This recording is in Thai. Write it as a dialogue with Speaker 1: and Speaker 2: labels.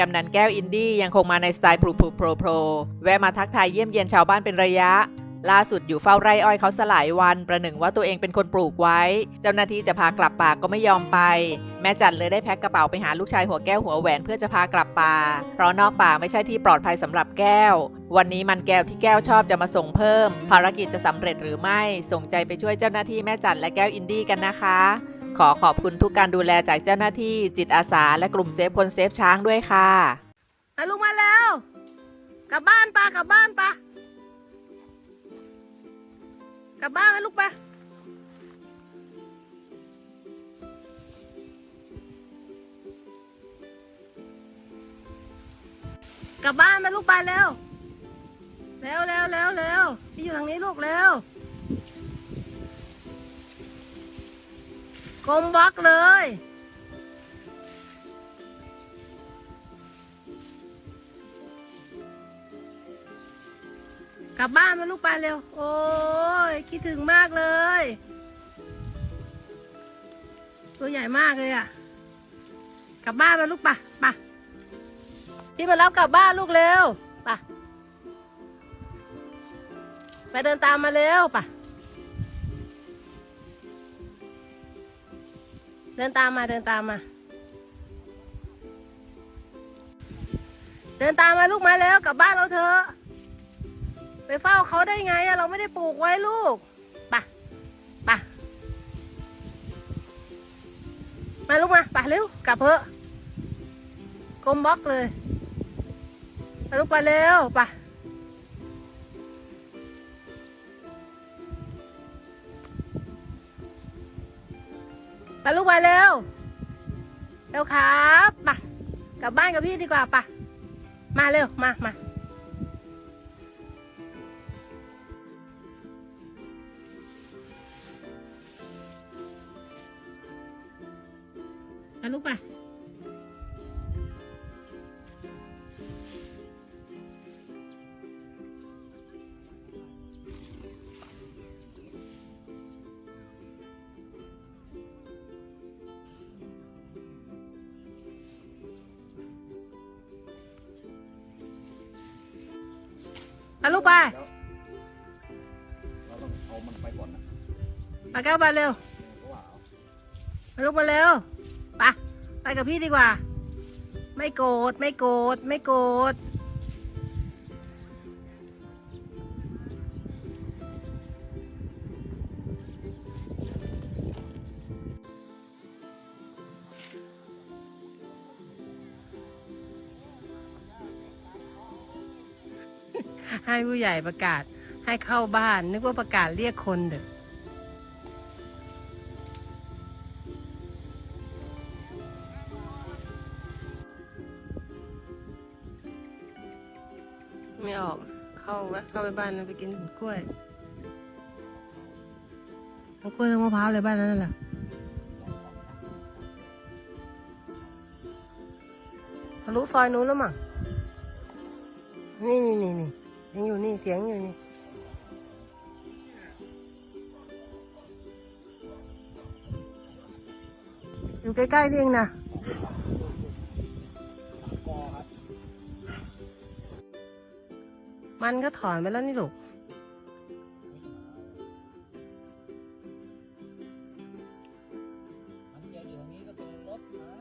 Speaker 1: กำนันแก้วอินดี้ยังคงมาในสไตล์พรูพรูโปรโปรแวะมาทักทายเยี่ยมเยียนชาวบ้านเป็นระยะ ล่าสุดอยู่เฝ้าไร่อ้อยเขาสลายวัน ประหนึ่งว่าตัวเองเป็นคนปลูกไว้ เจ้าหน้าที่จะพากลับป่าก็ไม่ยอมไป แม่จันเลยได้แพ็คกระเป๋าไปหาลูกชายหัวแก้วหัวแหวนเพื่อจะพากลับป่า เพราะนอกป่าไม่ใช่ที่ปลอดภัยสำหรับแก้ว วันนี้มันแก้วที่แก้วชอบจะมาส่งเพิ่ม ภารกิจจะสำเร็จหรือไม่ส่งใจไปช่วยเจ้าหน้าที่แม่จันและแก้วอินดี้กันนะคะ ขอขอบคุณทุกการดูแลจากเจ้าหน้าที่จิตอาสาและกลุ่มเซฟคนเซฟช้างด้วยค่ะ
Speaker 2: มาลูกมาแล้ว กลับบ้านปะกลับบ้านปะกลับบ้านไหมลูกปะกลับบ้านไหมลูกไปเร็วเร็วเร็วเร็วเร็วพี่อยู่ทางนี้ลูกเร็ว กลมบล็อกเลย กลับบ้านมาลูกไปเร็ว โอ้ย คิดถึงมากเลย ตัวใหญ่มากเลยอะ่ะ กลับบ้านมาลูกปะปะพี่มารับกลับบ้านลูกเร็วปะไปเดินตามมาเร็วปะ ดินตามมาเดินตามมา เดินตามมาลูกมาเร็วกลับบ้านเราเถอะไปเฝ้าเขาได้ไงอะเราไม่ได้ปลูกไว้ลูกปะปะมาลูกมาปะเร็วกลับเถอะกลมบล็อกเลยไปลูกไปเร็วปะ ลูกไปเร็ว เร็วครับปะกลับบ้านกับพี่ดีกว่าปะมาเร็ว มามา ไปลูกไป
Speaker 3: เราต้องเอามันไปก่อนนะ
Speaker 2: ไปแก้วไปเร็ว
Speaker 3: เพราะว่าเอา
Speaker 2: ไปลูกมาเร็วไปไปกับพี่ดีกว่า ไม่โกรธไม่โกรธไม่โกรธ ให้ผู้ใหญ่ประกาศให้เข้าบ้าน นึกว่าประกาศเรียกคนเด้อไม่ออก เข้าแวะเข้าไปบ้านนั้นไปกินกล้วยเอากล้วยมะพร้าวเลยบ้านนั้นน่ะทะลุซอยนู้นแล้วมั้งนี่นี่นี่ ยังอยู่นี่เสียงอยู่นี่อยู่ใกล้ๆนี่เองนะมันก็ถอนไปแล้วนี่ลูก
Speaker 4: มันจะอย่างนี้ก็เป็นรถฮะ